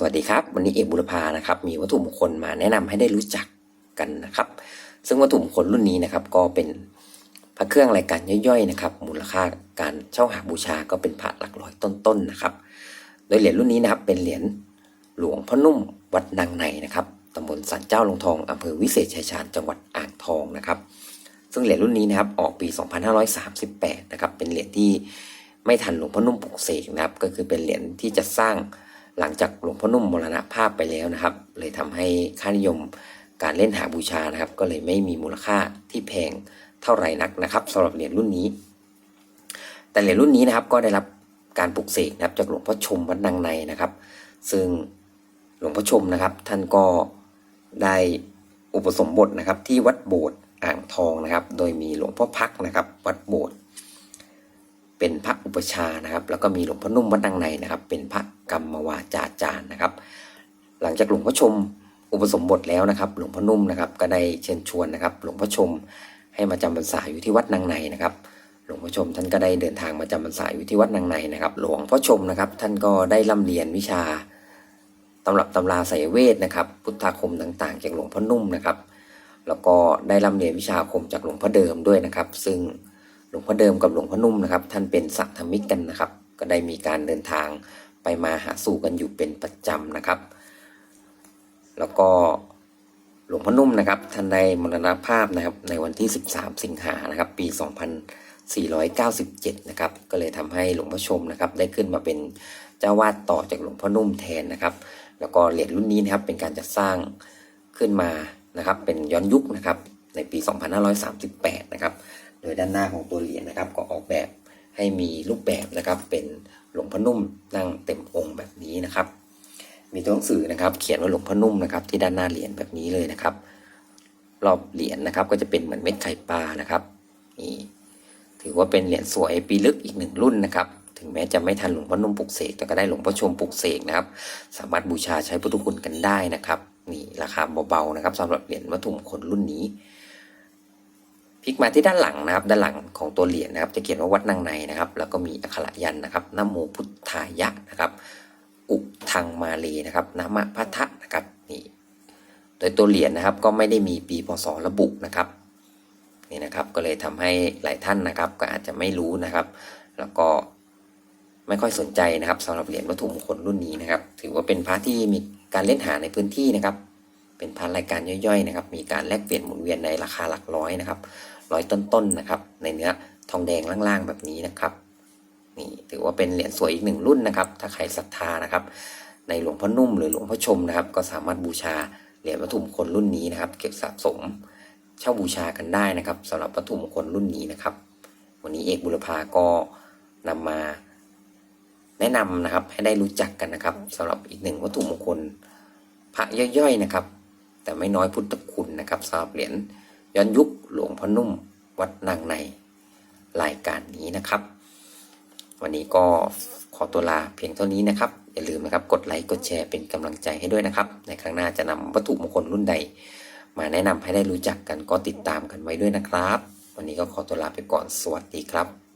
สวัสดีครับ วันนี้เอกบุรพานะครับ มีวัตถุมงคลมาแนะนำให้ได้รู้จักกันนะครับ ซึ่งวัตถุมงคลรุ่นนี้นะครับ ก็เป็นพระเครื่องรายการย่อยๆนะครับ มูลค่าการเช่าหาบูชาก็เป็นพระหลักร้อยต้นๆนะครับ โดยเหรียญรุ่นนี้นะครับ เป็นเหรียญหลวงพ่อนุ่มวัดนางในนะครับตำบลสันเจ้าลงทองอำเภอวิเศษชัยชาญจังหวัดอ่างทองนะครับ ซึ่งเหรียญรุ่นนี้นะครับ ออกปี 2538 นะครับ เป็นเหรียญที่ไม่ทันหลวงพ่อนุ่มปลุกเสกนะครับ ก็คือเป็นเหรียญที่จะสร้าง หลังจากหลวงพ่อนุ่มมรณภาพไปแล้วนะครับ เลยทำให้ค่านิยมการเล่นหาบูชานะครับ ก็เลยไม่มีมูลค่าที่แพงเท่าไหร่นักนะครับสำหรับเหรียญรุ่นนี้ แต่เหรียญรุ่นนี้นะครับก็ได้รับการปลุกเสกนะครับจากหลวงพ่อชมวัดนางในนะครับ ซึ่งหลวงพ่อชมนะครับ ท่านก็ได้อุปสมบทนะครับ ที่วัดโบสถ์อ่างทองนะครับ โดยมีหลวงพ่อพักนะครับ วัดโบสถ์เป็นพระอุปชานะครับ แล้วก็มีหลวงพ่อนุ่มวัดนางในนะครับ เป็นพระ กรรมวาจาจารย์นะครับ หลังจากหลวงพ่อชมอุปสมบทแล้วนะครับ หลวงพ่อนุ่มนะครับก็ได้เชิญชวนนะครับ หลวงพ่อชมให้มาจำพรรษาอยู่ที่วัดนางในนะครับ หลวงพ่อชมท่านก็ได้เดินทางมาจำพรรษาอยู่ที่วัดนางในนะครับ หลวงพ่อชมนะครับ ท่านก็ได้ร่ำเรียนวิชาตำรับตำราไสยเวทนะครับ พุทธาคมต่างๆ จากหลวงพ่อนุ่มนะครับ แล้วก็ได้ร่ำเรียนวิชาคมจากหลวงพ่อเดิมด้วยนะครับ ซึ่งหลวงพ่อเดิมกับหลวงพ่อนุ่มนะครับ ท่านเป็นสัตธรรมิกกันนะครับ ก็ได้มีการเดินทาง มาหาสู่กันอยู่เป็นประจำนะครับ แล้วก็หลวงพ่อนุ่มนะครับท่านได้มรณภาพนะครับในวันที่ 13 สิงหานะครับปี 2497 นะครับก็เลยทำให้หลวงพ่อชมนะครับได้ขึ้นมาเป็นเจ้าวาดต่อจากหลวงพ่อนุ่มแทนนะครับ แล้วก็เหรียญรุ่นนี้นะครับเป็นการจัดสร้างขึ้นมานะครับเป็นย้อนยุคนะครับในปี 2538 นะครับโดยด้านหน้าของตัวเหรียญนะครับก็ออกแบบให้มีรูปแบบนะครับเป็น ลวงพ่อนุ่มนั่งเต็มองค์แบบนี้นะครับ มีตัวหนังสือนะครับ เขียนว่าหลวงพ่อนุ่มนะครับ ที่ด้านหน้าเหรียญแบบนี้เลยนะครับ รอบเหรียญนะครับ ก็จะเป็นเหมือนเม็ดไข่ปลานะครับนี่ถือว่าเป็นเหรียญสวยปีลึกอีกหนึ่งรุ่นนะครับ ถึงแม้จะไม่ทันหลวงพ่อนุ่มปลุกเสกแต่ก็ได้หลวงพ่อชมปลุกเสกนะครับ สามารถบูชาใช้พุทธคุณกันได้นะครับนี่ราคาเบาๆนะครับสำหรับเหรียญวัตถุมงคลรุ่นนี้ ลิกมาที่ด้านหลังนะครับ ด้านหลังของตัวเหรียญนะครับ จะเขียนว่าวัดนางในนะครับ แล้วก็มีอักขระยันนะครับนโมพุทธายะนะครับ อุทังมาเลนะครับนามะพัทะนะครับนี่โดยตัวเหรียญนะครับก็ไม่ได้มีปีพศระบุนะครับนี่นะครับก็เลยทำให้หลายท่านนะครับ ก็อาจจะไม่รู้นะครับ แล้วก็ไม่ค่อยสนใจนะครับสำหรับเหรียญวัตถุมงคลรุ่นนี้นะครับ ถือว่าเป็นพระที่มีการเล่นหาในพื้นที่นะครับ เป็นพระรายการย่อยๆนะครับ มีการแลกเปลี่ยนหมุนเวียนในราคาหลักร้อยนะครับร้อยต้นๆนะครับ ในเนื้อทองแดงล่างๆแบบนี้นะครับนี่ถือว่าเป็นเหรียญสวยอีกหนึ่งรุ่นนะครับ ถ้าใครศรัทธานะครับ ในหลวงพ่อนุ่มหรือหลวงพ่อชมนะครับ ก็สามารถบูชาเหรียญวัตถุมงคลรุ่นนี้นะครับ เก็บสะสมเช่าบูชากันได้นะครับสำหรับวัตถุมงคลรุ่นนี้นะครับ วันนี้เอกบุรพาก็นำมาแนะนำนะครับให้ได้รู้จักกันนะครับสำหรับอีกหนึ่งวัตถุมงคลพระย่อยๆนะครับ แต่ไม่น้อยพุทธคุณนะครับสำหรับเหรียญย้อนยุคหลวงพ่อนุ่มวัดนางในรายการนี้นะครับ วันนี้ก็ขอตัวลาเพียงเท่านี้นะครับ อย่าลืมนะครับกดไลค์กดแชร์เป็นกำลังใจให้ด้วยนะครับ ในครั้งหน้าจะนำวัตถุมงคลรุ่นใด มาแนะนำให้ได้รู้จักกันก็ติดตามกันไว้ด้วยนะครับ วันนี้ก็ขอตัวลาไปก่อนสวัสดีครับ